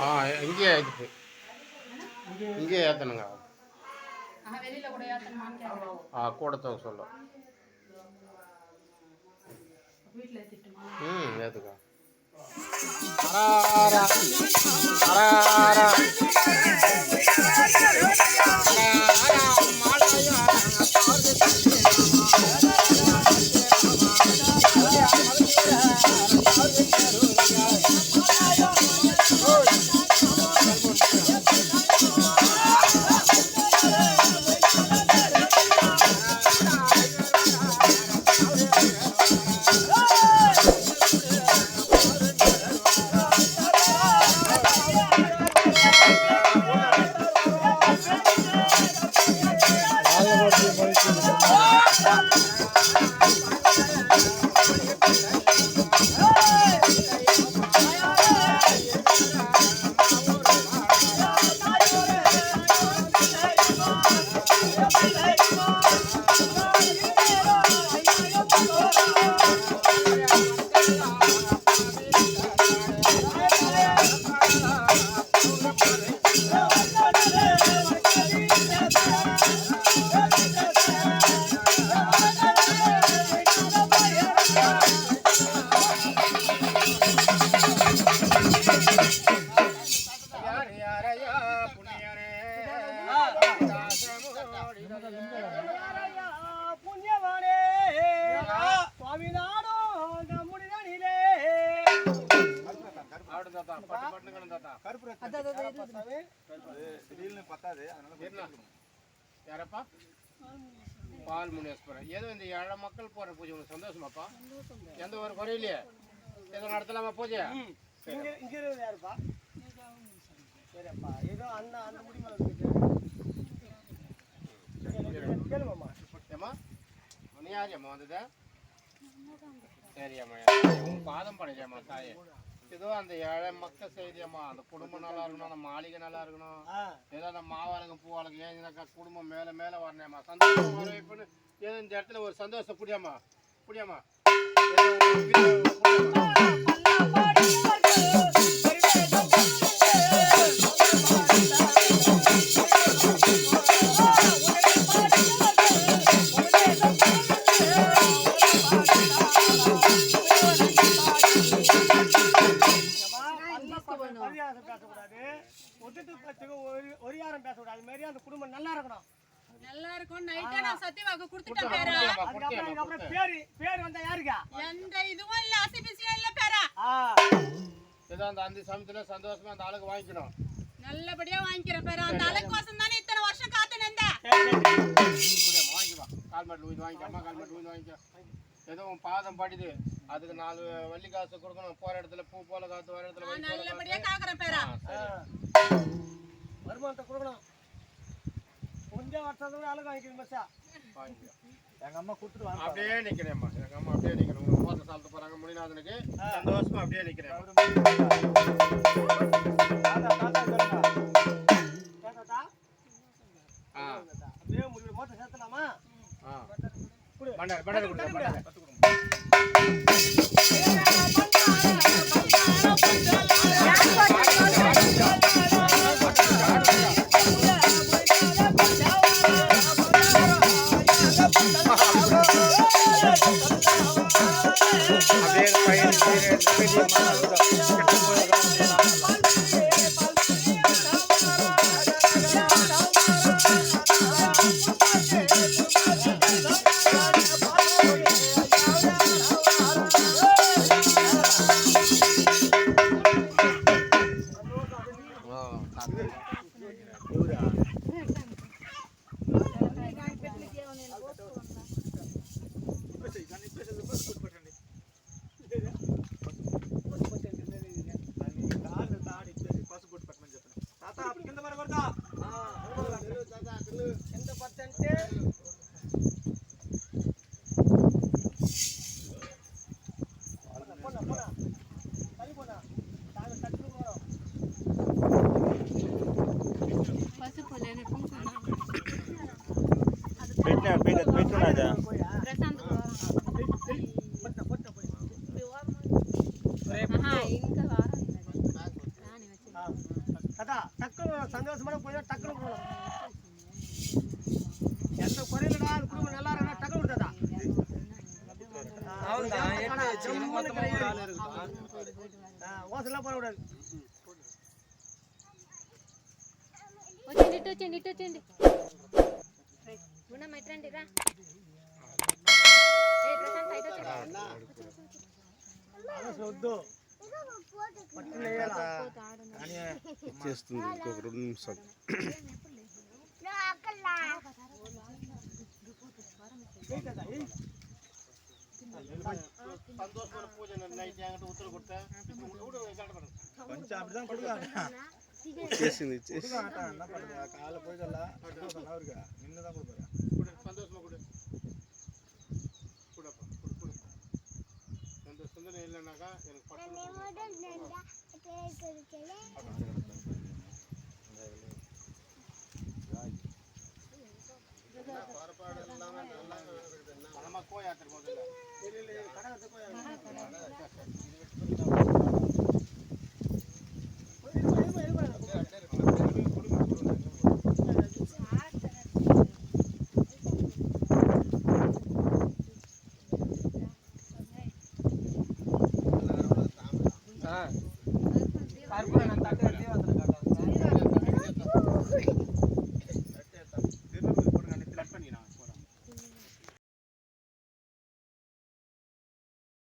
ஆ இங்கேயே இருக்குது இங்கேயே ஏற்றணுங்க ஆ கூடத்தவங்க சொல்லும் ம் ஏற்றுக்கா அராரா. அராரா. フフフフ。யாரப்பா? பால் முனேஸ்வரன் ஏதோ இந்த ஏழை மக்கள் போற பூஜை உங்களுக்கு சந்தோஷமாப்பா? எந்த ஒரு குறையிலையே? ஏதோ நடத்தலாமா பூஜை? இங்க இங்க இருக்கிறது யாருப்பா? சரிப்பா. ஏதோ அந்த அந்த முடிமலை கேளுமாம்மா ஏம்மா? நீ யாரியம்மா வந்தது? சரியம்மா உன் பாதம் படைக்கம்மா தாயே? ஏதோ அந்த ஏழை மக்கள் செய்தியம்மா அந்த குடும்பம் நல்லா இருக்கணும் அந்த மாளிகை நல்லா இருக்கணும். ஏதோ அந்த மாவாளுங்க பூவாளுங்க ஏஞ்சினாக்கா குடும்பம் மேலே மேலே வரணும்மா. சந்தோஷம் வர வைப்புன்னு ஏதோ இந்த இடத்துல ஒரு சந்தோஷம் புடியாமா புடியாமா அது மாதிரி அந்த குடும்பம் நல்லா இருக்கணும். நல்லா இருக்கும். நைட்டே நான் சத்தியவாக்கு கொடுத்துட்டேன் பேரா. அதுக்கப்புறம் இதுக்கப்புறம். பேரு பேர் வந்தா யாருக்கா? எந்த இதுவும் இல்ல அசிபிசியும் இல்ல பேரா. ஆ. ஏதோ அந்த அந்த சமயத்துல சந்தோஷமா அந்த ஆளுக்கு வாங்கிக்கணும். நல்லபடியா வாங்கிக்கிறேன் பேரா. அந்த அழகுவாசம் தானே இத்தனை வருஷம் காத்து நின்றேன் சரி சரி. புடியாம்மா, வாங்கிக்கோ. கால் மாட்டு ஊதி வாங்கிக்க அம்மா கால் மாட்டு ஊதி வாங்கிக்க. ஏதோ உன் பாதம் படிது. அதுக்கு நாலு வள்ளி காசு கொடுக்கணும். போற இடத்துல பூ போல காத்து வர இடத்துல நான் வை போல நல்லபடியா காத்து. காக்குறேன் பேரா ஆ, ஆ. சரி. வருமானத்தை கொடுக்கணும் கொஞ்சம் வருஷத்தோட அழகு வாங்கிக்கணும் மச்சா. வாங்கிக்கோ. எங்க அம்மா கொடுத்துட்டு வாங்க. அப்படியே நிக்கிறேன்மா எங்க அம்மா அப்படியே நிக்கிறேன். உங்க சாப்பிட்டு போறாங்க முடிநாதனுக்கு சந்தோஷமா அப்படியே நிக்கிறேன் அப்படியே முடிவு. மோத்த சேர்த்தலாமா கொடு. பண்டாரு பண்டாரு கொடுங்க பண்டாரு 감사 합. டக்குனு போகணும் எந்த குறையிலடா அது குடும்பம் நல்லா இருக்கா டக்குனு கொடுத்ததா ஓசலாம் போடக்கூடாது వచ్చింది ఇటు వచ్చింది ఇటు వచ్చింది గుణం ఎట్రండి రా ఏ ప్రశాంత్ ఇటు వచ్చి ఆలోచన వద్దు వచ్చేస్తుంది ఇంకొక రెండు వచ్చేసింది కాళ్ళ పోయి కల్లా నిన్నదా కూడా సంతోషమా కూడా இல்லைனாக்கா எனக்கு பட்டு பணமா கோயாத்திரம் முதல்ல. trabajar por adelantarte.